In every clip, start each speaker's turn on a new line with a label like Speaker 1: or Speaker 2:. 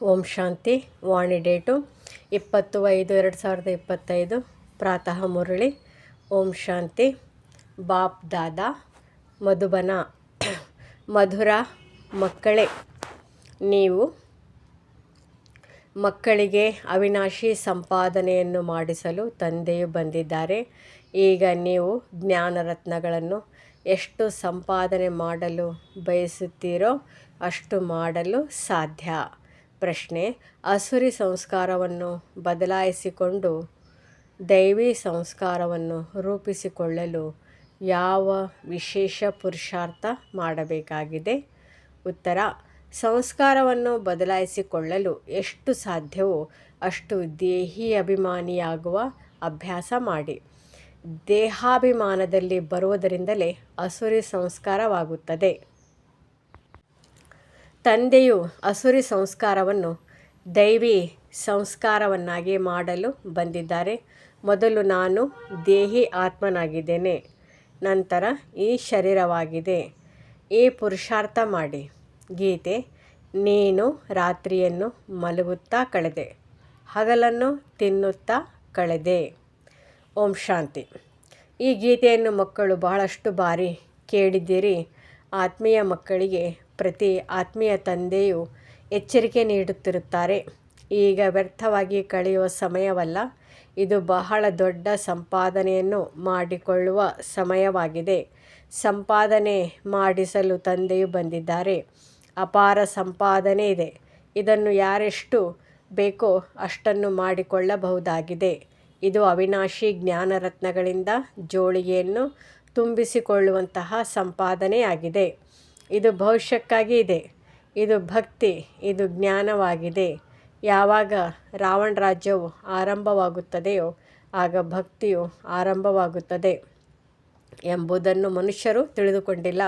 Speaker 1: ಓಂ ಶಾಂತಿ, ವಾಣಿ date ಇಪ್ಪತ್ತು ಐದು ಎರಡು ಸಾವಿರದ ಇಪ್ಪತ್ತೈದು, ಪ್ರಾತಃ ಮುರಳಿ, ಓಂ ಶಾಂತಿ, ಬಾಪ್ ದಾದಾ, ಮಧುಬನ, ಮಧುರ ಮಕ್ಕಳೇ, ನೀವು ಮಕ್ಕಳಿಗೆ ಅವಿನಾಶಿ ಸಂಪಾದನೆಯನ್ನು ಮಾಡಿಸಲು ತಂದೆಯು ಬಂದಿದ್ದಾರೆ. ಈಗ ನೀವು ಜ್ಞಾನರತ್ನಗಳನ್ನು ಎಷ್ಟು ಸಂಪಾದನೆ ಮಾಡಲು ಬಯಸುತ್ತೀರೋ ಅಷ್ಟು ಮಾಡಲು ಸಾಧ್ಯ. ಪ್ರಶ್ನೆ, ಅಸುರಿ ಸಂಸ್ಕಾರವನ್ನು ಬದಲಾಯಿಸಿಕೊಂಡು ದೈವಿ ಸಂಸ್ಕಾರವನ್ನು ರೂಪಿಸಿಕೊಳ್ಳಲು ಯಾವ ವಿಶೇಷ ಪುರುಷಾರ್ಥ ಮಾಡಬೇಕಾಗಿದೆ? ಉತ್ತರ, ಸಂಸ್ಕಾರವನ್ನು ಬದಲಾಯಿಸಿಕೊಳ್ಳಲು ಎಷ್ಟು ಸಾಧ್ಯವೋ ಅಷ್ಟು ದೇಹಿ ಅಭಿಮಾನಿಯಾಗುವ ಅಭ್ಯಾಸ ಮಾಡಿ. ದೇಹಾಭಿಮಾನದಲ್ಲಿ ಬರುವುದರಿಂದಲೇ ಅಸುರಿ ಸಂಸ್ಕಾರವಾಗುತ್ತದೆ. ತಂದೆಯು ಅಸುರಿ ಸಂಸ್ಕಾರವನ್ನು, ದೈವಿ ಸಂಸ್ಕಾರವನ್ನಾಗಿ ಮಾಡಲು ಬಂದಿದ್ದಾರೆ. ಮೊದಲು ನಾನು ದೇಹಿ ಆತ್ಮನಾಗಿದ್ದೇನೆ, ನಂತರ ಈ ಶರೀರವಾಗಿದೆ. ಈ ಪುರುಷಾರ್ಥ ಮಾಡಿ. ಗೀತೆ, ನೀನು ರಾತ್ರಿಯನ್ನು ಮಲಗುತ್ತಾ ಕಳೆದೆ, ಹಗಲನ್ನು ತಿನ್ನುತ್ತಾ ಕಳೆದೆ. ಓಂ ಶಾಂತಿ. ಈ ಗೀತೆಯನ್ನು ಮಕ್ಕಳು ಬಹಳಷ್ಟು ಬಾರಿ ಕೇಳಿದ್ದೀರಿ. ಆತ್ಮೀಯ ಮಕ್ಕಳಿಗೆ ಪ್ರತಿ ಆತ್ಮೀಯ ತಂದೆಯು ಎಚ್ಚರಿಕೆ ನೀಡುತ್ತಿರುತ್ತಾರೆ. ಈಗ ವ್ಯರ್ಥವಾಗಿ ಕಳೆಯುವ ಸಮಯವಲ್ಲ, ಇದು ಬಹಳ ದೊಡ್ಡ ಸಂಪಾದನೆಯನ್ನು ಮಾಡಿಕೊಳ್ಳುವ ಸಮಯವಾಗಿದೆ. ಸಂಪಾದನೆ ಮಾಡಿಸಲು ತಂದೆಯು ಬಂದಿದ್ದಾರೆ. ಅಪಾರ ಸಂಪಾದನೆ ಇದೆ. ಇದನ್ನು ಯಾರೆಷ್ಟು ಬೇಕೋ ಅಷ್ಟನ್ನು ಮಾಡಿಕೊಳ್ಳಬಹುದಾಗಿದೆ. ಇದು ಅವಿನಾಶಿ ಜ್ಞಾನರತ್ನಗಳಿಂದ ಜೋಳಿಗೆಯನ್ನು ತುಂಬಿಸಿಕೊಳ್ಳುವಂತಹ ಸಂಪಾದನೆಯಾಗಿದೆ. ಇದು ಭವಿಷ್ಯಕ್ಕಾಗಿ ಇದೆ. ಇದು ಭಕ್ತಿ, ಇದು ಜ್ಞಾನವಾಗಿದೆ. ಯಾವಾಗ ರಾವಣ ರಾಜ್ಯವು ಆರಂಭವಾಗುತ್ತದೆಯೋ ಆಗ ಭಕ್ತಿಯು ಆರಂಭವಾಗುತ್ತದೆ ಎಂಬುದನ್ನು ಮನುಷ್ಯರು ತಿಳಿದುಕೊಂಡಿಲ್ಲ.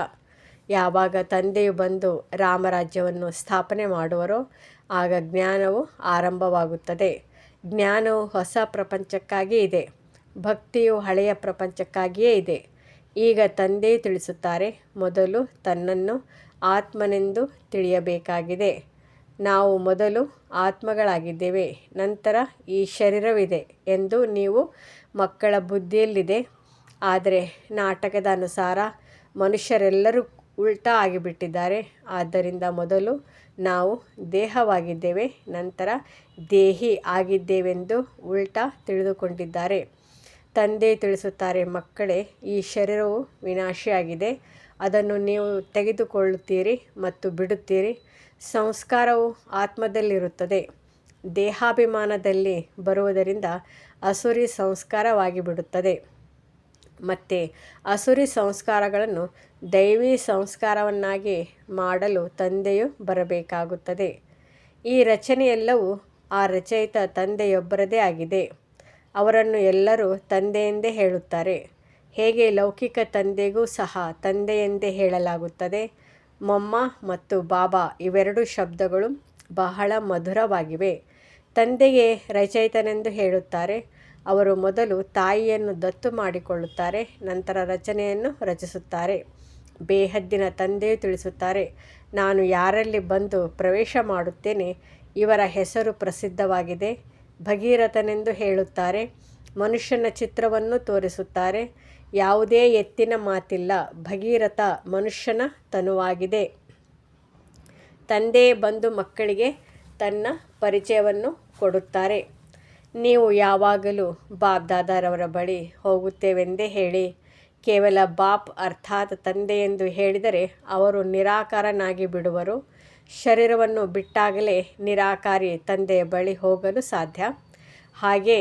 Speaker 1: ಯಾವಾಗ ತಂದೆಯು ಬಂದು ರಾಮರಾಜ್ಯವನ್ನು ಸ್ಥಾಪನೆ ಮಾಡುವರೋ ಆಗ ಜ್ಞಾನವು ಆರಂಭವಾಗುತ್ತದೆ. ಜ್ಞಾನವು ಹೊಸ ಪ್ರಪಂಚಕ್ಕಾಗಿ ಇದೆ. ಭಕ್ತಿಯು ಹಳೆಯ ಪ್ರಪಂಚಕ್ಕಾಗಿಯೇ ಇದೆ. ಈಗ ತಂದೆ ತಿಳಿಸುತ್ತಾರೆ, ಮೊದಲು ತನ್ನನ್ನು ಆತ್ಮನೆಂದು ತಿಳಿಯಬೇಕಾಗಿದೆ. ನಾವು ಮೊದಲು ಆತ್ಮಗಳಾಗಿದ್ದೇವೆ, ನಂತರ ಈ ಶರೀರವಿದೆ ಎಂದು ನೀವು ಮಕ್ಕಳ ಬುದ್ಧಿಯಲ್ಲಿದೆ. ಆದರೆ ನಾಟಕದ ಅನುಸಾರ ಮನುಷ್ಯರೆಲ್ಲರೂ ಉಲ್ಟಾ ಆಗಿಬಿಟ್ಟಿದ್ದಾರೆ. ಆದ್ದರಿಂದ ಮೊದಲು ನಾವು ದೇಹವಾಗಿದ್ದೇವೆ, ನಂತರ ದೇಹಿ ಆಗಿದ್ದೇವೆಂದು ಉಲ್ಟಾ ತಿಳಿದುಕೊಂಡಿದ್ದಾರೆ. ತಂದೆ ತಿಳಿಸುತ್ತಾರೆ, ಮಕ್ಕಳೇ, ಈ ಶರೀರವು ವಿನಾಶಿಯಾಗಿದೆ. ಅದನ್ನು ನೀವು ತೆಗೆದುಕೊಳ್ಳುತ್ತೀರಿ ಮತ್ತು ಬಿಡುತ್ತೀರಿ. ಸಂಸ್ಕಾರವು ಆತ್ಮದಲ್ಲಿರುತ್ತದೆ. ದೇಹಾಭಿಮಾನದಲ್ಲಿ ಬರುವುದರಿಂದ ಅಸುರಿ ಸಂಸ್ಕಾರವಾಗಿ ಬಿಡುತ್ತದೆ ಮತ್ತು ಅಸುರಿ ಸಂಸ್ಕಾರಗಳನ್ನು ದೈವಿ ಸಂಸ್ಕಾರವನ್ನಾಗಿ ಮಾಡಲು ತಂದೆಯು ಬರಬೇಕಾಗುತ್ತದೆ. ಈ ರಚನೆಯೆಲ್ಲವೂ ಆ ರಚಯಿತ ತಂದೆಯೊಬ್ಬರದೇ ಆಗಿದೆ. ಅವರನ್ನು ಎಲ್ಲರೂ ತಂದೆಯೆಂದೇ ಹೇಳುತ್ತಾರೆ. ಹೇಗೆ ಲೌಕಿಕ ತಂದೆಗೂ ಸಹ ತಂದೆಯೆಂದೇ ಹೇಳಲಾಗುತ್ತದೆ. ಮೊಮ್ಮ ಮತ್ತು ಬಾಬಾ ಇವೆರಡು ಶಬ್ದಗಳು ಬಹಳ ಮಧುರವಾಗಿವೆ. ತಂದೆಗೆ ರಚಯಿತನೆಂದು ಹೇಳುತ್ತಾರೆ. ಅವರು ಮೊದಲು ತಾಯಿಯನ್ನು ದತ್ತು ಮಾಡಿಕೊಳ್ಳುತ್ತಾರೆ, ನಂತರ ರಚನೆಯನ್ನು ರಚಿಸುತ್ತಾರೆ. ಬೇಹದ್ದಿನ ತಂದೆಯು ತಿಳಿಸುತ್ತಾರೆ, ನಾನು ಯಾರಲ್ಲಿ ಬಂದು ಪ್ರವೇಶ ಮಾಡುತ್ತೇನೆ, ಇವರ ಹೆಸರು ಪ್ರಸಿದ್ಧವಾಗಿದೆ. ಭಗೀರಥನೆಂದು ಹೇಳುತ್ತಾರೆ. ಮನುಷ್ಯನ ಚಿತ್ರವನ್ನು ತೋರಿಸುತ್ತಾರೆ. ಯಾವುದೇ ಎತ್ತಿನ ಮಾತಿಲ್ಲ. ಭಗೀರಥ ಮನುಷ್ಯನ ತನುವಾಗಿದೆ. ತಂದೆ ಬಂದು ಮಕ್ಕಳಿಗೆ ತನ್ನ ಪರಿಚಯವನ್ನು ಕೊಡುತ್ತಾರೆ. ನೀವು ಯಾವಾಗಲೂ ಬಾಪ್ ದಾದಾರವರ ಬಳಿ ಹೋಗುತ್ತೇವೆಂದೇ ಹೇಳಿ. ಕೇವಲ ಬಾಪ್ ಅರ್ಥಾತ್ ತಂದೆ ಎಂದು ಹೇಳಿದರೆ ಅವರು ನಿರಾಕಾರನಾಗಿ ಬಿಡುವರು. ಶರೀರವನ್ನು ಬಿಟ್ಟಾಗಲೇ ನಿರಾಕಾರಿ ತಂದೆಯ ಬಳಿ ಹೋಗಲು ಸಾಧ್ಯ. ಹಾಗೆ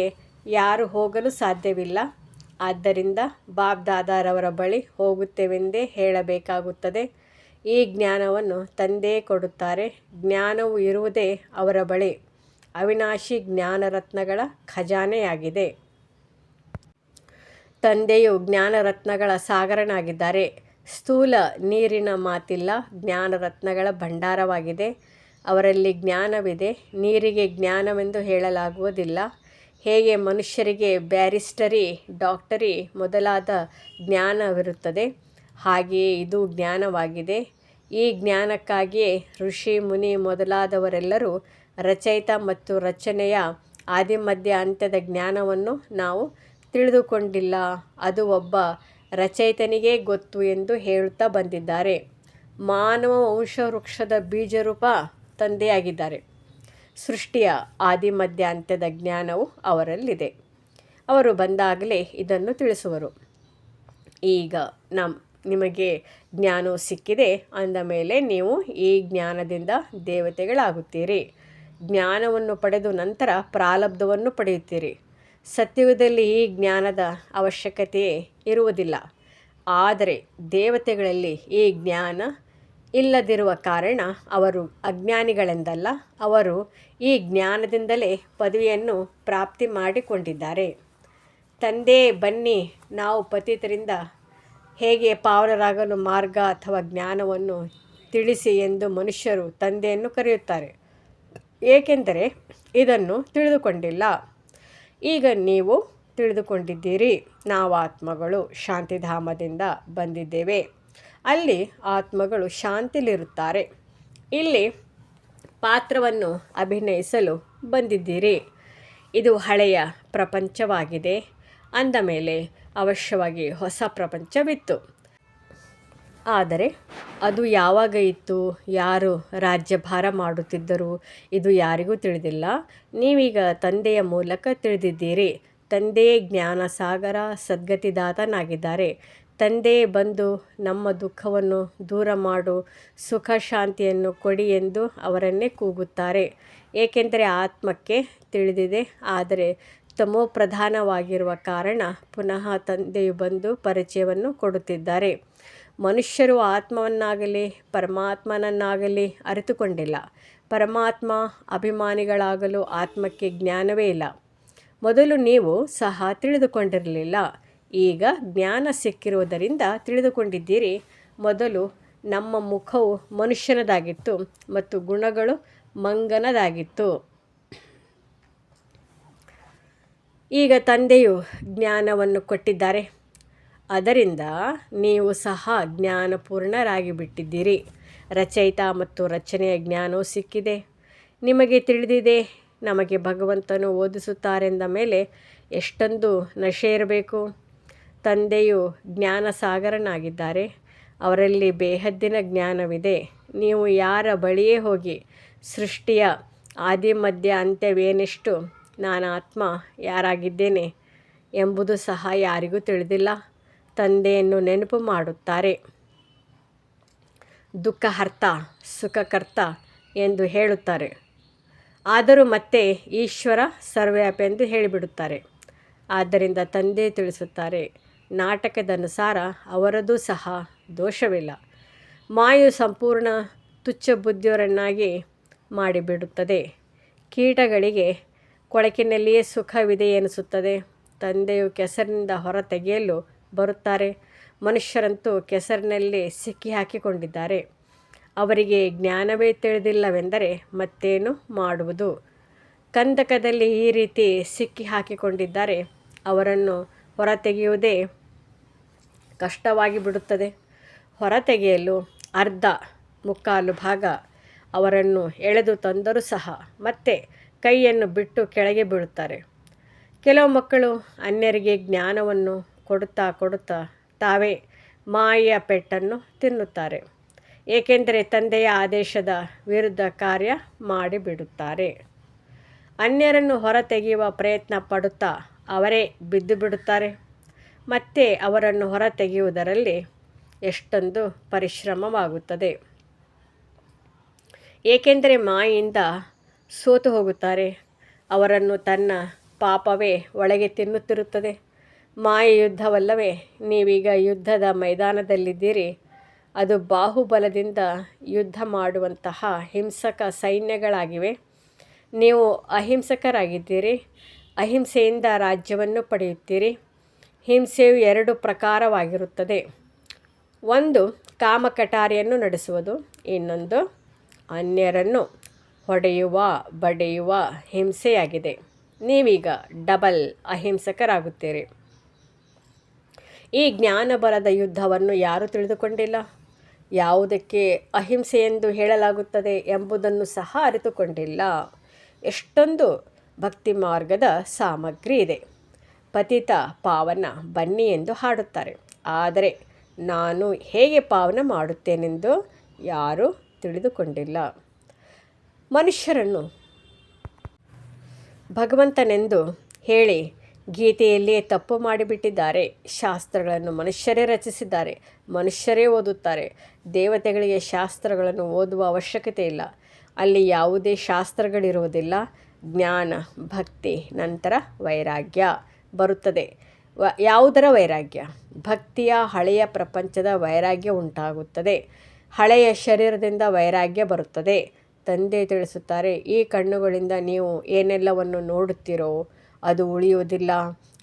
Speaker 1: ಯಾರು ಹೋಗಲು ಸಾಧ್ಯವಿಲ್ಲ. ಆದ್ದರಿಂದ ಬಾಬ್ ದಾದಾರವರ ಬಳಿ ಹೋಗುತ್ತೇವೆಂದೇ ಹೇಳಬೇಕಾಗುತ್ತದೆ. ಈ ಜ್ಞಾನವನ್ನು ತಂದೆ ಕೊಡುತ್ತಾರೆ. ಜ್ಞಾನವು ಇರುವುದೇ ಅವರ ಬಳಿ. ಅವಿನಾಶಿ ಜ್ಞಾನರತ್ನಗಳ ಖಜಾನೆಯಾಗಿದೆ. ತಂದೆಯು ಜ್ಞಾನರತ್ನಗಳ ಸಾಗರನಾಗಿದ್ದಾರೆ. ಸ್ಥೂಲ ನೀರಿನ ಮಾತಿಲ್ಲ ಜ್ಞಾನ ರತ್ನಗಳ ಭಂಡಾರವಾಗಿದೆ. ಅವರಲ್ಲಿ ಜ್ಞಾನವಿದೆ. ನೀರಿಗೆ ಜ್ಞಾನವೆಂದು ಹೇಳಲಾಗುವುದಿಲ್ಲ. ಹೇಗೆ ಮನುಷ್ಯರಿಗೆ ಬ್ಯಾರಿಸ್ಟರಿ, ಡಾಕ್ಟರಿ ಮೊದಲಾದ ಜ್ಞಾನವಿರುತ್ತದೆ, ಹಾಗೆಯೇ ಇದು ಜ್ಞಾನವಾಗಿದೆ. ಈ ಜ್ಞಾನಕ್ಕಾಗಿಯೇ ಋಷಿ, ಮುನಿ ಮೊದಲಾದವರೆಲ್ಲರೂ ರಚಯಿತ ಮತ್ತು ರಚನೆಯ ಆದಿಮಧ್ಯ ಅಂತ್ಯದ ಜ್ಞಾನವನ್ನು ನಾವು ತಿಳಿದುಕೊಂಡಿಲ್ಲ. ಅದು ಒಬ್ಬ ರಚಯಿತನಿಗೇ ಗೊತ್ತು ಎಂದು ಹೇಳುತ್ತಾ ಬಂದಿದ್ದಾರೆ. ಮಾನವ ವಂಶವೃಕ್ಷದ ಬೀಜರೂಪ ತಂದೆಯಾಗಿದ್ದಾರೆ. ಸೃಷ್ಟಿಯ ಆದಿಮಧ್ಯ ಅಂತ್ಯದ ಜ್ಞಾನವು ಅವರಲ್ಲಿದೆ. ಅವರು ಬಂದಾಗಲೇ ಇದನ್ನು ತಿಳಿಸುವರು. ಈಗ ನಮ್ಮ ನಿಮಗೆ ಜ್ಞಾನವು ಸಿಕ್ಕಿದೆ. ಅಂದ ಮೇಲೆ ನೀವು ಈ ಜ್ಞಾನದಿಂದ ದೇವತೆಗಳಾಗುತ್ತೀರಿ. ಜ್ಞಾನವನ್ನು ಪಡೆದು ನಂತರ ಪ್ರಾಲಬ್ಧವನ್ನು ಪಡೆಯುತ್ತೀರಿ. ಸತ್ಯುಗದಲ್ಲಿ ಈ ಜ್ಞಾನದ ಅವಶ್ಯಕತೆ ಇರುವುದಿಲ್ಲ. ಆದರೆ ದೇವತೆಗಳಲ್ಲಿ ಈ ಜ್ಞಾನ ಇಲ್ಲದಿರುವ ಕಾರಣ ಅವರು ಅಜ್ಞಾನಿಗಳೆಂದಲ್ಲ, ಅವರು ಈ ಜ್ಞಾನದಿಂದಲೇ ಪದವಿಯನ್ನು ಪ್ರಾಪ್ತಿ ಮಾಡಿಕೊಂಡಿದ್ದಾರೆ. ತಂದೆ, ಬನ್ನಿ, ನಾವು ಪತಿತರಿಂದ ಹೇಗೆ ಪಾವನರಾಗಲು ಮಾರ್ಗ ಅಥವಾ ಜ್ಞಾನವನ್ನು ತಿಳಿಸಿ ಎಂದು ಮನುಷ್ಯರು ತಂದೆಯನ್ನು ಕರೆಯುತ್ತಾರೆ? ಏಕೆಂದರೆ ಇದನ್ನು ತಿಳಿದುಕೊಂಡಿಲ್ಲ. ಈಗ ನೀವು ತಿಳಿದುಕೊಂಡಿದ್ದೀರಿ, ನಾವು ಆತ್ಮಗಳು ಶಾಂತಿಧಾಮದಿಂದ ಬಂದಿದ್ದೇವೆ. ಅಲ್ಲಿ ಆತ್ಮಗಳು ಶಾಂತಿಲಿರುತ್ತಾರೆ. ಇಲ್ಲಿ ಪಾತ್ರವನ್ನು ಅಭಿನಯಿಸಲು ಬಂದಿದ್ದೀರಿ. ಇದು ಹಳೆಯ ಪ್ರಪಂಚವಾಗಿದೆ. ಅಂದ ಮೇಲೆ ಅವಶ್ಯವಾಗಿ ಹೊಸ ಪ್ರಪಂಚವಿತ್ತು. ಆದರೆ ಅದು ಯಾವಾಗ ಇತ್ತು? ಯಾರು ರಾಜ್ಯಭಾರ ಮಾಡುತ್ತಿದ್ದರು? ಇದು ಯಾರಿಗೂ ತಿಳಿದಿಲ್ಲ. ನೀವೀಗ ತಂದೆಯ ಮೂಲಕ ತಿಳಿದಿದ್ದೀರಿ. ತಂದೆಯೇ ಜ್ಞಾನ ಸಾಗರ ಸದ್ಗತಿದಾತನಾಗಿದ್ದಾರೆ. ತಂದೆ ಬಂದು ನಮ್ಮ ದುಃಖವನ್ನು ದೂರ ಮಾಡು, ಸುಖ ಶಾಂತಿಯನ್ನು ಕೊಡಿ ಎಂದು ಅವರನ್ನೇ ಕೂಗುತ್ತಾರೆ. ಏಕೆಂದರೆ ಆತ್ಮಕ್ಕೆ ತಿಳಿದಿದೆ. ಆದರೆ ತಮೋ ಪ್ರಧಾನವಾಗಿರುವ ಕಾರಣ ಪುನಃ ತಂದೆಯು ಬಂದು ಪರಿಚಯವನ್ನು ಕೊಡುತ್ತಿದ್ದಾರೆ. ಮನುಷ್ಯರು ಆತ್ಮವನ್ನಾಗಲಿ ಪರಮಾತ್ಮನನ್ನಾಗಲಿ ಅರಿತುಕೊಂಡಿಲ್ಲ. ಪರಮಾತ್ಮ ಅಭಿಮಾನಿಗಳಾಗಲು ಆತ್ಮಕ್ಕೆ ಜ್ಞಾನವೇ ಇಲ್ಲ. ಮೊದಲು ನೀವು ಸಹ ತಿಳಿದುಕೊಂಡಿರಲಿಲ್ಲ. ಈಗ ಜ್ಞಾನ ಸಿಕ್ಕಿರುವುದರಿಂದ ತಿಳಿದುಕೊಂಡಿದ್ದೀರಿ. ಮೊದಲು ನಮ್ಮ ಮುಖವು ಮನುಷ್ಯನದಾಗಿತ್ತು ಮತ್ತು ಗುಣಗಳು ಮಂಗನದಾಗಿತ್ತು. ಈಗ ತಂದೆಯು ಜ್ಞಾನವನ್ನು ಕೊಟ್ಟಿದ್ದಾರೆ. ಅದರಿಂದ ನೀವು ಸಹ ಜ್ಞಾನಪೂರ್ಣರಾಗಿ ಬಿಟ್ಟಿದ್ದೀರಿ ರಚಯಿತ ಮತ್ತು ರಚನೆಯ ಜ್ಞಾನವೂ ಸಿಕ್ಕಿದೆ. ನಿಮಗೆ ತಿಳಿದಿದೆ, ನಮಗೆ ಭಗವಂತನು ಓದಿಸುತ್ತಾರೆಂದ ಮೇಲೆ ಎಷ್ಟೊಂದು ನಶೆ ಇರಬೇಕು. ತಂದೆಯು ಜ್ಞಾನ ಸಾಗರನಾಗಿದ್ದಾರೆ ಅವರಲ್ಲಿ ಬೇಹದ್ದಿನ ಜ್ಞಾನವಿದೆ. ನೀವು ಯಾರ ಬಳಿಯೇ ಹೋಗಿ ಸೃಷ್ಟಿಯ ಆದಿ ಮಧ್ಯ ಅಂತ್ಯವೇನೆಷ್ಟು ನಾನು ಆತ್ಮ ಯಾರಾಗಿದ್ದೇನೆ ಎಂಬುದು ಸಹ ಯಾರಿಗೂ ತಿಳಿದಿಲ್ಲ. ತಂದೆಯನ್ನು ನೆನಪು ಮಾಡುತ್ತಾರೆ. ದುಃಖಹರ್ತ ಸುಖಕರ್ತ ಎಂದು ಹೇಳುತ್ತಾರೆ. ಆದರೂ ಮತ್ತೆ ಈಶ್ವರ ಸರ್ವ್ಯಾಪ ಎಂದು ಹೇಳಿಬಿಡುತ್ತಾರೆ. ಆದ್ದರಿಂದ ತಂದೆ ತಿಳಿಸುತ್ತಾರೆ, ನಾಟಕದನುಸಾರ ಅವರದೂ ಸಹ ದೋಷವಿಲ್ಲ. ಮಾಯು ಸಂಪೂರ್ಣ ತುಚ್ಛ ಬುದ್ಧಿಯವರನ್ನಾಗಿ ಮಾಡಿಬಿಡುತ್ತದೆ. ಕೀಟಗಳಿಗೆ ಕೊಳಕಿನಲ್ಲಿಯೇ ಸುಖವಿದೆ ಎನಿಸುತ್ತದೆ. ತಂದೆಯು ಕೆಸರಿನಿಂದ ಹೊರ ತೆಗೆಯಲು ಬರುತ್ತಾರೆ. ಮನುಷ್ಯರಂತೂ ಕೆಸರಿನಲ್ಲಿ ಸಿಕ್ಕಿ ಹಾಕಿಕೊಂಡಿದ್ದಾರೆ. ಅವರಿಗೆ ಜ್ಞಾನವೇ ತಿಳಿದಿಲ್ಲವೆಂದರೆ ಮತ್ತೇನು ಮಾಡುವುದು? ಕಂದಕದಲ್ಲಿ ಈ ರೀತಿ ಸಿಕ್ಕಿ ಹಾಕಿಕೊಂಡಿದ್ದಾರೆ. ಅವರನ್ನು ಹೊರತೆಗೆಯುವುದೇ ಕಷ್ಟವಾಗಿ ಬಿಡುತ್ತದೆ. ಹೊರತೆಗೆಯಲು ಅರ್ಧ ಮುಕ್ಕಾಲು ಭಾಗ ಅವರನ್ನು ಎಳೆದು ತಂದರೂ ಸಹ ಮತ್ತೆ ಕೈಯನ್ನು ಬಿಟ್ಟು ಕೆಳಗೆ ಬೀಳುತ್ತಾರೆ. ಕೆಲವು ಮಕ್ಕಳು ಅನ್ಯರಿಗೆ ಜ್ಞಾನವನ್ನು ಕೊಡುತ್ತಾ ಕೊಡುತ್ತಾ ತಾವೇ ಮಾಯ ಪೆಟ್ಟನ್ನು ತಿನ್ನುತ್ತಾರೆ. ಏಕೆಂದರೆ ತಂದೆಯ ಆದೇಶದ ವಿರುದ್ಧ ಕಾರ್ಯ ಮಾಡಿಬಿಡುತ್ತಾರೆ. ಅನ್ಯರನ್ನು ಹೊರತೆಗೆಯುವ ಪ್ರಯತ್ನ ಪಡುತ್ತಾ ಅವರೇ ಬಿದ್ದು ಬಿಡುತ್ತಾರೆ ಮತ್ತೆ ಅವರನ್ನು ಹೊರತೆಗೆಯುವುದರಲ್ಲಿ ಎಷ್ಟೊಂದು ಪರಿಶ್ರಮವಾಗುತ್ತದೆ. ಏಕೆಂದರೆ ಮಾಯಿಂದ ಸೋತು ಹೋಗುತ್ತಾರೆ. ಅವರನ್ನು ತನ್ನ ಪಾಪವೇ ಒಳಗೆ ತಿನ್ನುತ್ತಿರುತ್ತದೆ. ಮಾಯ ಯುದ್ಧವಲ್ಲವೇ ನೀವೀಗ ಯುದ್ಧದ ಮೈದಾನದಲ್ಲಿದ್ದೀರಿ. ಅದು ಬಾಹುಬಲದಿಂದ ಯುದ್ಧ ಮಾಡುವಂತಹ ಹಿಂಸಕ ಸೈನ್ಯಗಳಾಗಿವೆ. ನೀವು ಅಹಿಂಸಕರಾಗಿದ್ದೀರಿ. ಅಹಿಂಸೆಯಿಂದ ರಾಜ್ಯವನ್ನು ಪಡೆಯುತ್ತೀರಿ. ಹಿಂಸೆಯು ಎರಡು ಪ್ರಕಾರವಾಗಿರುತ್ತದೆ. ಒಂದು, ಕಾಮಕಟಾರಿಯನ್ನು ನಡೆಸುವುದು. ಇನ್ನೊಂದು, ಅನ್ಯರನ್ನು ಹೊಡೆಯುವ, ಬಡೆಯುವ ಹಿಂಸೆಯಾಗಿದೆ. ನೀವೀಗ ಡಬಲ್ ಅಹಿಂಸಕರಾಗುತ್ತೀರಿ. ಈ ಜ್ಞಾನ ಬಲದ ಯುದ್ಧವನ್ನು ಯಾರೂ ತಿಳಿದುಕೊಂಡಿಲ್ಲ? ಯಾವುದಕ್ಕೆ ಅಹಿಂಸೆ ಎಂದು ಹೇಳಲಾಗುತ್ತದೆ ಎಂಬುದನ್ನು ಸಹ ಅರಿತುಕೊಂಡಿಲ್ಲ. ಎಷ್ಟೊಂದು ಭಕ್ತಿ ಮಾರ್ಗದ ಸಾಮಗ್ರಿ ಇದೆ. ಪತಿತ ಪಾವನ ಬನ್ನಿ ಎಂದು ಹಾಡುತ್ತಾರೆ. ಆದರೆ ನಾನು ಹೇಗೆ ಪಾವನ ಮಾಡುತ್ತೇನೆಂದು ಯಾರೂ ತಿಳಿದುಕೊಂಡಿಲ್ಲ. ಮನುಷ್ಯರನ್ನು ಭಗವಂತನೆಂದು ಹೇಳಿ ಗೀತೆಯಲ್ಲಿಯೇ ತಪ್ಪು ಮಾಡಿಬಿಟ್ಟಿದ್ದಾರೆ. ಶಾಸ್ತ್ರಗಳನ್ನು ಮನುಷ್ಯರೇ ರಚಿಸಿದ್ದಾರೆ, ಮನುಷ್ಯರೇ ಓದುತ್ತಾರೆ. ದೇವತೆಗಳಿಗೆ ಶಾಸ್ತ್ರಗಳನ್ನು ಓದುವ ಅವಶ್ಯಕತೆ ಇಲ್ಲ. ಅಲ್ಲಿ ಯಾವುದೇ ಶಾಸ್ತ್ರಗಳಿರುವುದಿಲ್ಲ. ಜ್ಞಾನ, ಭಕ್ತಿ, ನಂತರ ವೈರಾಗ್ಯ ಬರುತ್ತದೆ. ವ, ಯಾವುದರ ವೈರಾಗ್ಯ? ಭಕ್ತಿಯ ಹಳೆಯ ಪ್ರಪಂಚದ ವೈರಾಗ್ಯ ಉಂಟಾಗುತ್ತದೆ. ಹಳೆಯ ಶರೀರದಿಂದ ವೈರಾಗ್ಯ ಬರುತ್ತದೆ. ತಂದೆ ತಿಳಿಸುತ್ತಾರೆ, ಈ ಕಣ್ಣುಗಳಿಂದ ನೀವು ಏನೆಲ್ಲವನ್ನು ನೋಡುತ್ತೀರೋ ಅದು ಉಳಿಯುವುದಿಲ್ಲ.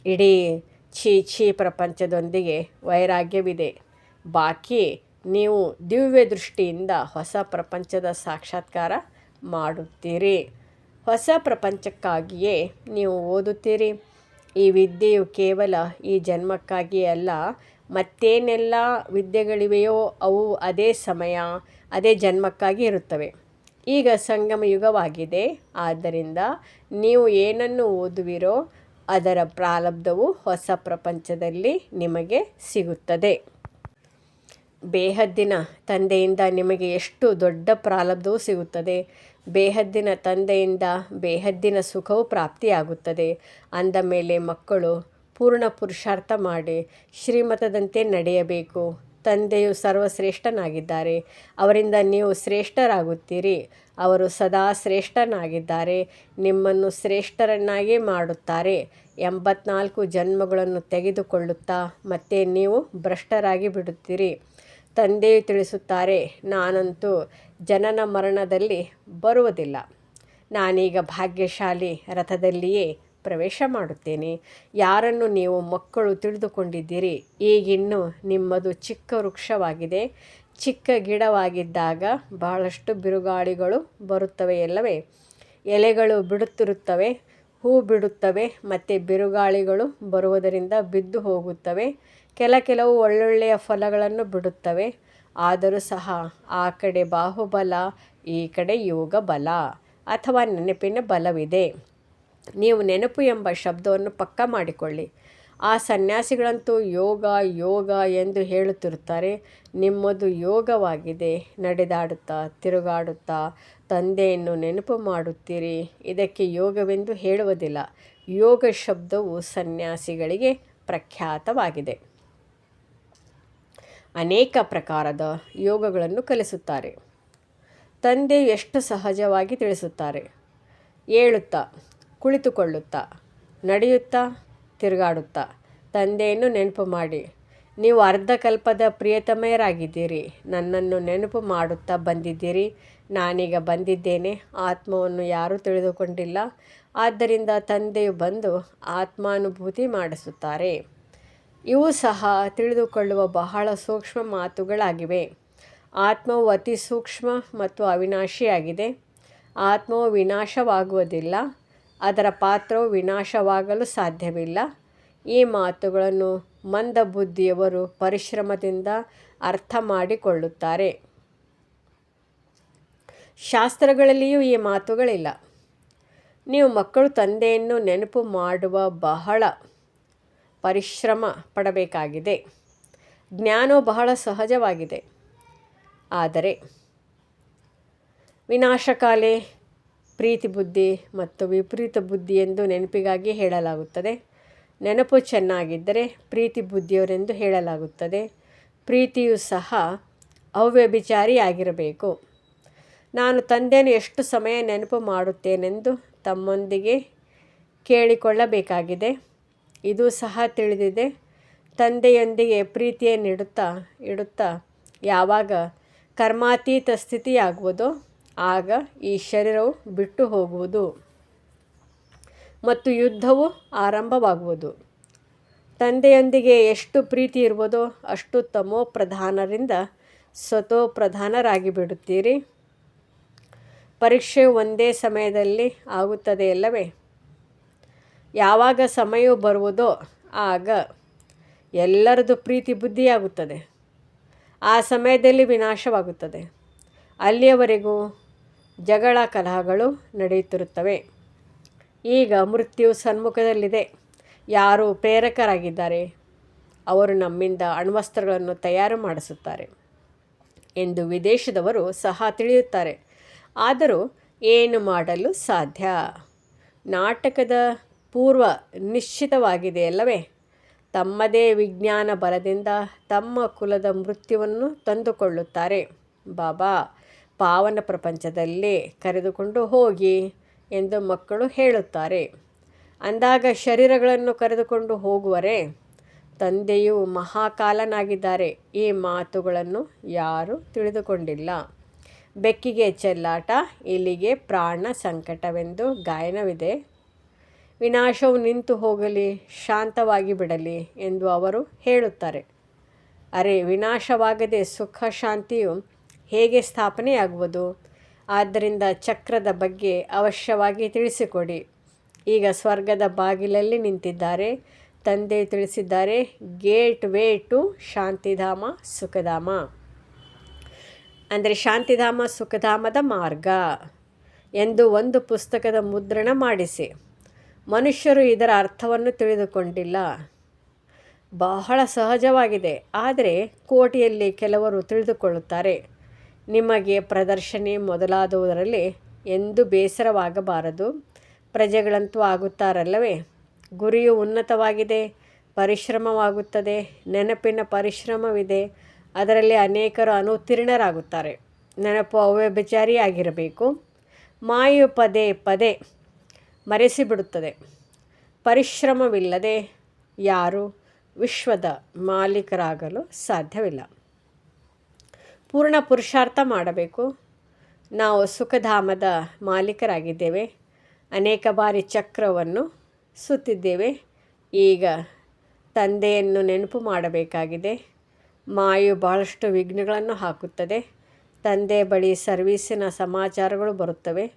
Speaker 1: ಇಡೀ ಛೀ ಛೀ ಪ್ರಪಂಚದೊಂದಿಗೆ ವೈರಾಗ್ಯವಿದೆ. ಬಾಕಿ ನೀವು ದಿವ್ಯ ದೃಷ್ಟಿಯಿಂದ ಹೊಸ ಪ್ರಪಂಚದ ಸಾಕ್ಷಾತ್ಕಾರ ಮಾಡುತ್ತೀರಿ. ಹೊಸ ಪ್ರಪಂಚಕ್ಕಾಗಿಯೇ ನೀವು ಓದುತ್ತೀರಿ. ಈ ವಿದ್ಯೆಯು ಕೇವಲ ಈ ಜನ್ಮಕ್ಕಾಗಿ ಅಲ್ಲ, ಮತ್ತೇನೆಲ್ಲ ವಿದ್ಯೆಗಳಿವೆಯೋ ಅವು ಅದೇ ಸಮಯ, ಅದೇ ಜನ್ಮಕ್ಕಾಗಿ ಇರುತ್ತವೆ. ಈಗ ಸಂಗಮ ಯುಗವಾಗಿದೆ. ಆದ್ದರಿಂದ ನೀವು ಏನನ್ನು ಓದುವಿರೋ ಅದರ ಪ್ರಾರಬ್ಧವು ಹೊಸ ಪ್ರಪಂಚದಲ್ಲಿ ನಿಮಗೆ ಸಿಗುತ್ತದೆ. ಬೇಹದ್ದಿನ ತಂದೆಯಿಂದ ನಿಮಗೆ ಎಷ್ಟು ದೊಡ್ಡ ಪ್ರಾರಬ್ಧವೂ ಸಿಗುತ್ತದೆ? ಬೇಹದ್ದಿನ ತಂದೆಯಿಂದ ಬೇಹದ್ದಿನ ಸುಖವು ಪ್ರಾಪ್ತಿಯಾಗುತ್ತದೆ. ಅಂದ ಮೇಲೆ ಮಕ್ಕಳು ಪೂರ್ಣ ಪುರುಷಾರ್ಥ ಮಾಡಿ ಶ್ರೀಮತದಂತೆ ನಡೆಯಬೇಕು. ತಂದೆಯು ಸರ್ವಶ್ರೇಷ್ಠನಾಗಿದ್ದಾರೆ. ಅವರಿಂದ ನೀವು ಶ್ರೇಷ್ಠರಾಗುತ್ತೀರಿ. ಅವರು ಸದಾ ಶ್ರೇಷ್ಠನಾಗಿದ್ದಾರೆ. ನಿಮ್ಮನ್ನು ಶ್ರೇಷ್ಠರನ್ನಾಗಿ ಮಾಡುತ್ತಾರೆ. ಎಂಬತ್ನಾಲ್ಕು ಜನ್ಮಗಳನ್ನು ತೆಗೆದುಕೊಳ್ಳುತ್ತಾ ಮತ್ತೆ ನೀವು ಭ್ರಷ್ಟರಾಗಿ ಬಿಡುತ್ತೀರಿ. ತಂದೆಯು ತಿಳಿಸುತ್ತಾರೆ, ನಾನಂತೂ ಜನನ ಮರಣದಲ್ಲಿ ಬರುವುದಿಲ್ಲ. ನಾನೀಗ ಭಾಗ್ಯಶಾಲಿ ರಥದಲ್ಲಿಯೇ ಪ್ರವೇಶ ಮಾಡುತ್ತೇನೆ. ಯಾರನ್ನು ನೀವು ಮಕ್ಕಳು ತಿಳಿದುಕೊಂಡಿದ್ದೀರಿ? ಈಗಿನ್ನೂ ನಿಮ್ಮದು ಚಿಕ್ಕ ವೃಕ್ಷವಾಗಿದೆ. ಚಿಕ್ಕ ಗಿಡವಾಗಿದ್ದಾಗ ಬಹಳಷ್ಟು ಬಿರುಗಾಳಿಗಳು ಬರುತ್ತವೆ ಎಲ್ಲವೇ ಎಲೆಗಳು ಬಿಡುತ್ತಿರುತ್ತವೆ, ಹೂ ಬಿಡುತ್ತವೆ, ಮತ್ತು ಬಿರುಗಾಳಿಗಳು ಬರುವುದರಿಂದ ಬಿದ್ದು ಹೋಗುತ್ತವೆ. ಕೆಲ ಕೆಲವು ಒಳ್ಳೊಳ್ಳೆಯ ಫಲಗಳನ್ನು ಬಿಡುತ್ತವೆ. ಆದರೂ ಸಹ ಆ ಕಡೆ ಬಾಹುಬಲ, ಈ ಕಡೆ ಯೋಗ ಬಲ ಅಥವಾ ನೆನಪಿನ ಬಲವಿದೆ. ನೀವು ನೆನಪು ಎಂಬ ಶಬ್ದವನ್ನು ಪಕ್ಕ ಮಾಡಿಕೊಳ್ಳಿ. ಆ ಸನ್ಯಾಸಿಗಳಂತೂ ಯೋಗ ಯೋಗ ಎಂದು ಹೇಳುತ್ತಿರುತ್ತಾರೆ. ನಿಮ್ಮದು ಯೋಗವಾಗಿದೆ. ನಡೆದಾಡುತ್ತಾ, ತಿರುಗಾಡುತ್ತಾ, ತಂದೆಯನ್ನು ನೆನಪು ಮಾಡುತ್ತೀರಿ. ಇದಕ್ಕೆ ಯೋಗವೆಂದು ಹೇಳುವುದಿಲ್ಲ. ಯೋಗ ಶಬ್ದವು ಸನ್ಯಾಸಿಗಳಿಗೆ ಪ್ರಖ್ಯಾತವಾಗಿದೆ. ಅನೇಕ ಪ್ರಕಾರದ ಯೋಗಗಳನ್ನು ಕಲಿಸುತ್ತಾರೆ. ತಂದೆ ಎಷ್ಟು ಸಹಜವಾಗಿ ತಿಳಿಸುತ್ತಾರೆ. ಏಳುತ್ತಾ ಕುಳಿತುಕೊಳ್ಳುತ್ತಾ, ನಡೆಯುತ್ತಾ, ತಿರುಗಾಡುತ್ತಾ, ತಂದೆಯನ್ನು ನೆನಪು ಮಾಡಿ, ನೀವು ಅರ್ಧಕಲ್ಪದ ಪ್ರಿಯತಮಯರಾಗಿದ್ದೀರಿ, ನನ್ನನ್ನು ನೆನಪು ಮಾಡುತ್ತಾ ಬಂದಿದ್ದೀರಿ, ನಾನೀಗ ಬಂದಿದ್ದೇನೆ, ಆತ್ಮವನ್ನು ಯಾರೂ ತಿಳಿದುಕೊಂಡಿಲ್ಲ, ಆದ್ದರಿಂದ ತಂದೆಯು ಬಂದು ಆತ್ಮಾನುಭೂತಿ ಮಾಡಿಸುತ್ತಾರೆ. ಇವು ಸಹ ತಿಳಿದುಕೊಳ್ಳುವ ಬಹಳ ಸೂಕ್ಷ್ಮ ಮಾತುಗಳಾಗಿವೆ. ಆತ್ಮವು ಅತಿ ಸೂಕ್ಷ್ಮ ಮತ್ತು ಅವಿನಾಶಿಯಾಗಿದೆ. ಆತ್ಮವು ವಿನಾಶವಾಗುವುದಿಲ್ಲ. ಅದರ ಪಾತ್ರವು ವಿನಾಶವಾಗಲು ಸಾಧ್ಯವಿಲ್ಲ. ಈ ಮಾತುಗಳನ್ನು ಮಂದಬುದ್ಧಿಯವರು ಪರಿಶ್ರಮದಿಂದ ಅರ್ಥ ಮಾಡಿಕೊಳ್ಳುತ್ತಾರೆ. ಶಾಸ್ತ್ರಗಳಲ್ಲಿಯೂ ಈ ಮಾತುಗಳಿಲ್ಲ. ನೀವು ಮಕ್ಕಳು ತಂದೆಯನ್ನು ನೆನಪು ಮಾಡುವ ಬಹಳ ಪರಿಶ್ರಮ ಪಡಬೇಕಾಗಿದೆ. ಜ್ಞಾನವು ಬಹಳ ಸಹಜವಾಗಿದೆ. ಆದರೆ ವಿನಾಶಕಾಲೆ ಪ್ರೀತಿ ಬುದ್ಧಿ ಮತ್ತು ವಿಪರೀತ ಬುದ್ಧಿ ಎಂದು ನೆನಪಿಗಾಗಿ ಹೇಳಲಾಗುತ್ತದೆ. ನೆನಪು ಚೆನ್ನಾಗಿದ್ದರೆ ಪ್ರೀತಿ ಬುದ್ಧಿಯವರೆಂದು ಹೇಳಲಾಗುತ್ತದೆ. ಪ್ರೀತಿಯು ಸಹ ಅವ್ಯಭಿಚಾರಿಯಾಗಿರಬೇಕು. ನಾನು ತಂದೆಯನ್ನು ಎಷ್ಟು ಸಮಯ ನೆನಪು ಮಾಡುತ್ತೇನೆಂದು ತಮ್ಮೊಂದಿಗೆ ಕೇಳಿಕೊಳ್ಳಬೇಕಾಗಿದೆ. ಇದು ಸಹ ತಿಳಿದಿದೆ. ತಂದೆಯೊಂದಿಗೆ ಪ್ರೀತಿಯನ್ನಿಡುತ್ತಾ ಇಡುತ್ತಾ ಯಾವಾಗ ಕರ್ಮಾತೀತ ಸ್ಥಿತಿಯಾಗುವುದೋ ಆಗ ಈ ಶರೀರವು ಬಿಟ್ಟು ಹೋಗುವುದು. ಮತ್ತು ಯುದ್ಧವು ಆರಂಭವಾಗುವುದು. ತಂದೆಯೊಂದಿಗೆ ಎಷ್ಟು ಪ್ರೀತಿ ಇರುವುದೋ ಅಷ್ಟು ತಮೋ ಪ್ರಧಾನರಿಂದ ಸ್ವತೋ ಪ್ರಧಾನರಾಗಿ ಬಿಡುತ್ತೀರಿ ಪರೀಕ್ಷೆ ಒಂದೇ ಸಮಯದಲ್ಲಿ ಆಗುತ್ತದೆ ಅಲ್ಲವೇ? ಯಾವಾಗ ಸಮಯವು ಬರುವುದೋ ಆಗ ಎಲ್ಲರದು ಪ್ರೀತಿ ಬುದ್ಧಿಯಾಗುತ್ತದೆ. ಆ ಸಮಯದಲ್ಲಿ ವಿನಾಶವಾಗುತ್ತದೆ. ಅಲ್ಲಿಯವರೆಗೂ ಜಗಳ ಕಲಹಗಳು ನಡೆಯುತ್ತಿರುತ್ತವೆ. ಈಗ ಮೃತ್ಯು ಸನ್ಮುಖದಲ್ಲಿದೆ. ಯಾರು ಪ್ರೇರಕರಾಗಿದ್ದಾರೆ? ಅವರು ನಮ್ಮಿಂದ ಅಣ್ವಸ್ತ್ರಗಳನ್ನು ತಯಾರು ಮಾಡಿಸುತ್ತಾರೆ ಎಂದು ವಿದೇಶದವರು ಸಹ ತಿಳಿಯುತ್ತಾರೆ. ಆದರೂ ಏನು ಮಾಡಲು ಸಾಧ್ಯ? ನಾಟಕದ ಪೂರ್ವ ನಿಶ್ಚಿತವಾಗಿದೆಯಲ್ಲವೇ ತಮ್ಮದೇ ವಿಜ್ಞಾನ ಬಲದಿಂದ ತಮ್ಮ ಕುಲದ ಮೃತ್ಯುವನ್ನು ತಂದುಕೊಳ್ಳುತ್ತಾರೆ. ಬಾಬಾ ಪಾವನ ಪ್ರಪಂಚದಲ್ಲಿ ಕರೆದುಕೊಂಡು ಹೋಗಿ ಎಂದು ಮಕ್ಕಳು ಹೇಳುತ್ತಾರೆ. ಅಂದಾಗ ಶರೀರಗಳನ್ನು ಕರೆದುಕೊಂಡು ಹೋಗುವರೆ ತಂದೆಯು ಮಹಾಕಾಲನಾಗಿದ್ದಾರೆ. ಈ ಮಾತುಗಳನ್ನು ಯಾರೂ ತಿಳಿದುಕೊಂಡಿಲ್ಲ. ಬೆಕ್ಕಿಗೆ ಚೆಲ್ಲಾಟ ಇಲ್ಲಿಗೆ ಪ್ರಾಣ ಸಂಕಟವೆಂದು ಗಾಯನವಿದೆ. ವಿನಾಶವು ನಿಂತು ಹೋಗಲಿ, ಶಾಂತವಾಗಿ ಬಿಡಲಿ ಎಂದು ಅವರು ಹೇಳುತ್ತಾರೆ. ಅರೆ, ವಿನಾಶವಾಗದೆ ಸುಖ ಶಾಂತಿಯು ಹೇಗೆ ಸ್ಥಾಪನೆಯಾಗುವುದು? ಆದ್ದರಿಂದ ಚಕ್ರದ ಬಗ್ಗೆ ಅವಶ್ಯವಾಗಿ ತಿಳಿಸಿಕೊಡಿ. ಈಗ ಸ್ವರ್ಗದ ಬಾಗಿಲಲ್ಲಿ ನಿಂತಿದ್ದಾರೆ. ತಂದೆ ತಿಳಿಸಿದ್ದಾರೆ, gateway to Shantidham Sukhdham. ಅಂದರೆ ಶಾಂತಿಧಾಮ ಸುಖಧಾಮದ ಮಾರ್ಗ ಎಂದು ಒಂದು ಪುಸ್ತಕದ ಮುದ್ರಣ ಮಾಡಿಸಿ. ಮನುಷ್ಯರು ಇದರ ಅರ್ಥವನ್ನು ತಿಳಿದುಕೊಂಡಿಲ್ಲ. ಬಹಳ ಸಹಜವಾಗಿದೆ. ಆದರೆ ಕೋಟಿಯಲ್ಲಿ ಕೆಲವರು ತಿಳಿದುಕೊಳ್ಳುತ್ತಾರೆ. ನಿಮಗೆ ಪ್ರದರ್ಶನೆ ಮೊದಲಾದವುದರಲ್ಲಿ ಎಂದು ಬೇಸರವಾಗಬಾರದು. ಪ್ರಜೆಗಳಂತೂ ಆಗುತ್ತಾರಲ್ಲವೇ? ಗುರಿಯು ಉನ್ನತವಾಗಿದೆ, ಪರಿಶ್ರಮವಾಗುತ್ತದೆ, ನೆನಪಿನ ಪರಿಶ್ರಮವಿದೆ. ಅದರಲ್ಲಿ ಅನೇಕರು ಅನುತ್ತೀರ್ಣರಾಗುತ್ತಾರೆ. ನೆನಪು ಅವ್ಯಭಿಚಾರಿಯಾಗಿರಬೇಕು. ಮಾಯು ಪದೇ ಪದೇ ಮರೆಸಿಬಿಡುತ್ತದೆ. ಪರಿಶ್ರಮವಿಲ್ಲದೆ ಯಾರು ವಿಶ್ವದ ಮಾಲೀಕರಾಗಲು ಸಾಧ್ಯವಿಲ್ಲ. ಪೂರ್ಣ ಪುರುಷಾರ್ಥ ಮಾಡಬೇಕು. ನಾವು ಸುಖಧಾಮದ ಮಾಲೀಕರಾಗಿದ್ದೇವೆ. ಅನೇಕ ಬಾರಿ ಚಕ್ರವನ್ನು ಸುತ್ತಿದ್ದೇವೆ. ಈಗ ತಂದೆಯನ್ನು ನೆನಪು ಮಾಡಬೇಕಾಗಿದೆ. ಮಾಯು ಬಹಳಷ್ಟು ವಿಘ್ನಗಳನ್ನು ಹಾಕುತ್ತದೆ. ತಂದೆ ಬಳಿ ಸರ್ವೀಸಿನ ಸಮಾಚಾರಗಳು ಬರುತ್ತವೆ.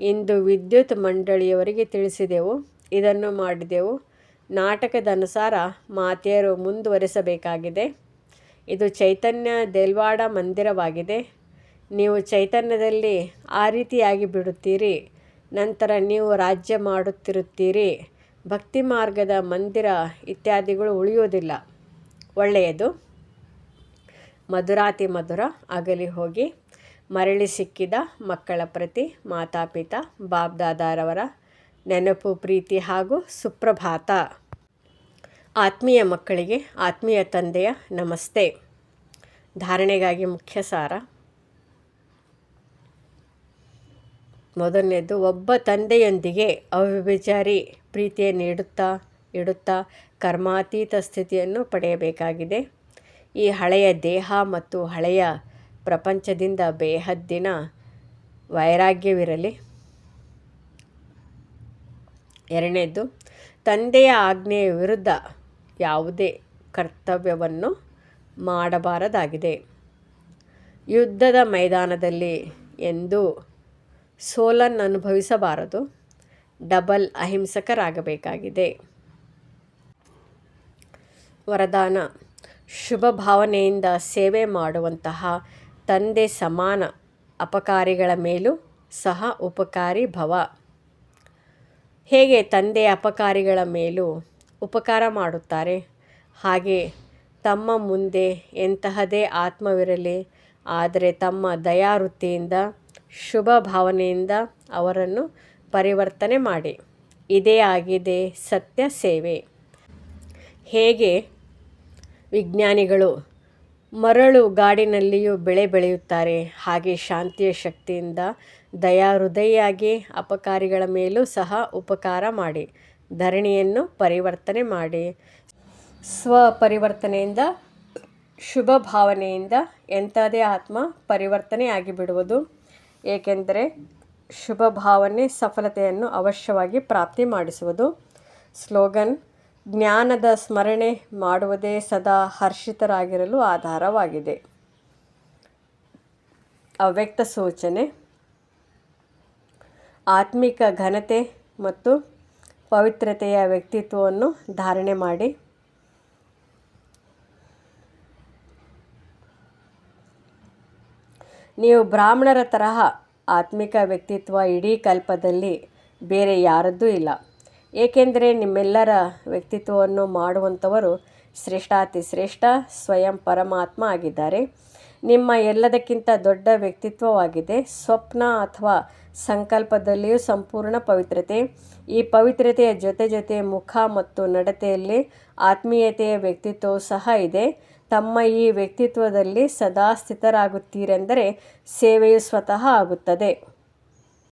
Speaker 1: ಇಂದು ವಿದ್ಯುತ್ ಮಂಡಳಿಯವರಿಗೆ ತಿಳಿಸಿದೆವು. ಇದನ್ನು ಮಾಡಿದೆವು. ನಾಟಕದ ಅನುಸಾರ ಮಾತೆಯರು ಮುಂದುವರಿಸಬೇಕಾಗಿದೆ. ಇದು ಚೈತನ್ಯ ದೇಲ್ವಾಡ ಮಂದಿರವಾಗಿದೆ. ನೀವು ಚೈತನ್ಯದಲ್ಲಿ ಆ ರೀತಿಯಾಗಿ ಬಿಡುತ್ತೀರಿ. ನಂತರ ನೀವು ರಾಜ್ಯ ಮಾಡುತ್ತಿರುತ್ತೀರಿ. ಭಕ್ತಿ ಮಾರ್ಗದ ಮಂದಿರ ಇತ್ಯಾದಿಗಳು ಉಳಿಯುವುದಿಲ್ಲ. ಒಳ್ಳೆಯದು. ಮಧುರಾತಿ ಮಧುರ, ಅಗಲಿ ಹೋಗಿ. ಮರಳಿ ಸಿಕ್ಕಿದ ಮಕ್ಕಳ ಪ್ರತಿ, ಮಾತಾಪಿತ ಬಾಬ್ದಾದಾರವರ ನೆನಪು, ಪ್ರೀತಿ ಹಾಗೂ ಸುಪ್ರಭಾತ. ಆತ್ಮೀಯ ಮಕ್ಕಳಿಗೆ, ಆತ್ಮೀಯ ತಂದೆಯ ನಮಸ್ತೆ. ಧಾರಣೆಗಾಗಿ ಮುಖ್ಯ ಸಾರ. ಮೊದಲನೇದು, ಒಬ್ಬ ತಂದೆಯೊಂದಿಗೆ ಅವ್ಯಭಿಚಾರಿ ಪ್ರೀತಿಯನ್ನು ನೀಡುತ್ತಾ, ಇಡುತ್ತಾ ಕರ್ಮಾತೀತ ಸ್ಥಿತಿಯನ್ನು ಪಡೆಯಬೇಕಾಗಿದೆ. ಈ ಹಳೆಯ ದೇಹ ಮತ್ತು ಹಳೆಯ ಪ್ರಪಂಚದಿಂದ ಬೇಹದ್ದಿನ ವೈರಾಗ್ಯವಿರಲಿ. ಎರಡನೇದು, ತಂದೆಯ ಆಜ್ಞೆಯ ವಿರುದ್ಧ ಯಾವುದೇ ಕರ್ತವ್ಯವನ್ನು ಮಾಡಬಾರದಾಗಿದೆ. ಯುದ್ಧದ ಮೈದಾನದಲ್ಲಿ ಎಂದು ಸೋಲನ್ನು ಅನುಭವಿಸಬಾರದು. ಡಬಲ್ ಅಹಿಂಸಕರಾಗಬೇಕಾಗಿದೆ. ವರದಾನ, ಶುಭ ಭಾವನೆಯಿಂದ ಸೇವೆ ಮಾಡುವಂತಹ ತಂದೆ ಸಮಾನ ಅಪಕಾರಿಗಳ ಮೇಲೂ ಸಹ ಉಪಕಾರಿ ಭವ. ಹೇಗೆ ತಂದೆ ಅಪಕಾರಿಗಳ ಮೇಲೂ ಉಪಕಾರ ಮಾಡುತ್ತಾರೆ. ಹಾಗೆ ತಮ್ಮ ಮುಂದೆ ಎಂತಹದೇ ಆತ್ಮವಿರಲಿ, ಆದರೆ ತಮ್ಮ ದಯಾವೃತ್ತಿಯಿಂದ ಶುಭ ಭಾವನೆಯಿಂದ ಅವರನ್ನು ಪರಿವರ್ತನೆ ಮಾಡಿ. ಇದೇ ಆಗಿದೆ ಸತ್ಯ ಸೇವೆ. ಹೇಗೆ? ವಿಜ್ಞಾನಿಗಳು ಮರಳು ಗಾಡಿನಲ್ಲಿಯೂ ಬೆಳೆ ಬೆಳೆಯುತ್ತಾರೆ. ಹಾಗೆ ಶಾಂತಿಯ ಶಕ್ತಿಯಿಂದ ದಯಾ ಹೃದಯಾಗಿ ಅಪಕಾರಿಗಳ ಮೇಲೂ ಸಹ ಉಪಕಾರ ಮಾಡಿ. ಧರಣಿಯನ್ನು ಪರಿವರ್ತನೆ ಮಾಡಿ. ಸ್ವಪರಿವರ್ತನೆಯಿಂದ ಶುಭ ಭಾವನೆಯಿಂದ ಎಂಥದೇ ಆತ್ಮ ಪರಿವರ್ತನೆ ಆಗಿಬಿಡುವುದು ಏಕೆಂದರೆ ಶುಭ ಭಾವನೆ ಸಫಲತೆಯನ್ನು ಅವಶ್ಯವಾಗಿ ಪ್ರಾಪ್ತಿ ಮಾಡಿಸುವುದು. ಸ್ಲೋಗನ್, ಜ್ಞಾನದ ಸ್ಮರಣೆ ಮಾಡುವುದೇ ಸದಾ ಹರ್ಷಿತರಾಗಿರಲು ಆಧಾರವಾಗಿದೆ. ಅವ್ಯಕ್ತ ಸೂಚನೆ, ಆತ್ಮಿಕ ಘನತೆ ಮತ್ತು ಪವಿತ್ರತೆಯ ವ್ಯಕ್ತಿತ್ವವನ್ನು ಧಾರಣೆ ಮಾಡಿ. ನೀವು ಬ್ರಾಹ್ಮಣರ ತರಹ ಆತ್ಮಿಕ ವ್ಯಕ್ತಿತ್ವ ಇಡೀ ಕಲ್ಪದಲ್ಲಿ ಬೇರೆ ಯಾರದ್ದೂ ಇಲ್ಲ. ಏಕೆಂದರೆ ನಿಮ್ಮೆಲ್ಲರ ವ್ಯಕ್ತಿತ್ವವನ್ನು ಮಾಡುವಂಥವರು ಶ್ರೇಷ್ಠಾತಿ ಶ್ರೇಷ್ಠ ಸ್ವಯಂ ಪರಮಾತ್ಮ ಆಗಿದ್ದಾರೆ. ನಿಮ್ಮ ಎಲ್ಲದಕ್ಕಿಂತ ದೊಡ್ಡ ವ್ಯಕ್ತಿತ್ವವಾಗಿದೆ. ಸ್ವಪ್ನ ಅಥವಾ ಸಂಕಲ್ಪದಲ್ಲಿಯೂ ಸಂಪೂರ್ಣ ಪವಿತ್ರತೆ. ಈ ಪವಿತ್ರತೆಯ ಜೊತೆ ಜೊತೆ ಮುಖ ಮತ್ತು ನಡತೆಯಲ್ಲಿ ಆತ್ಮೀಯತೆಯ ವ್ಯಕ್ತಿತ್ವವು ಸಹ ಇದೆ. ತಮ್ಮ ಈ ವ್ಯಕ್ತಿತ್ವದಲ್ಲಿ ಸದಾ ಸ್ಥಿತರಾಗುತ್ತೀರೆಂದರೆ ಸೇವೆಯು ಸ್ವತಃ ಆಗುತ್ತದೆ.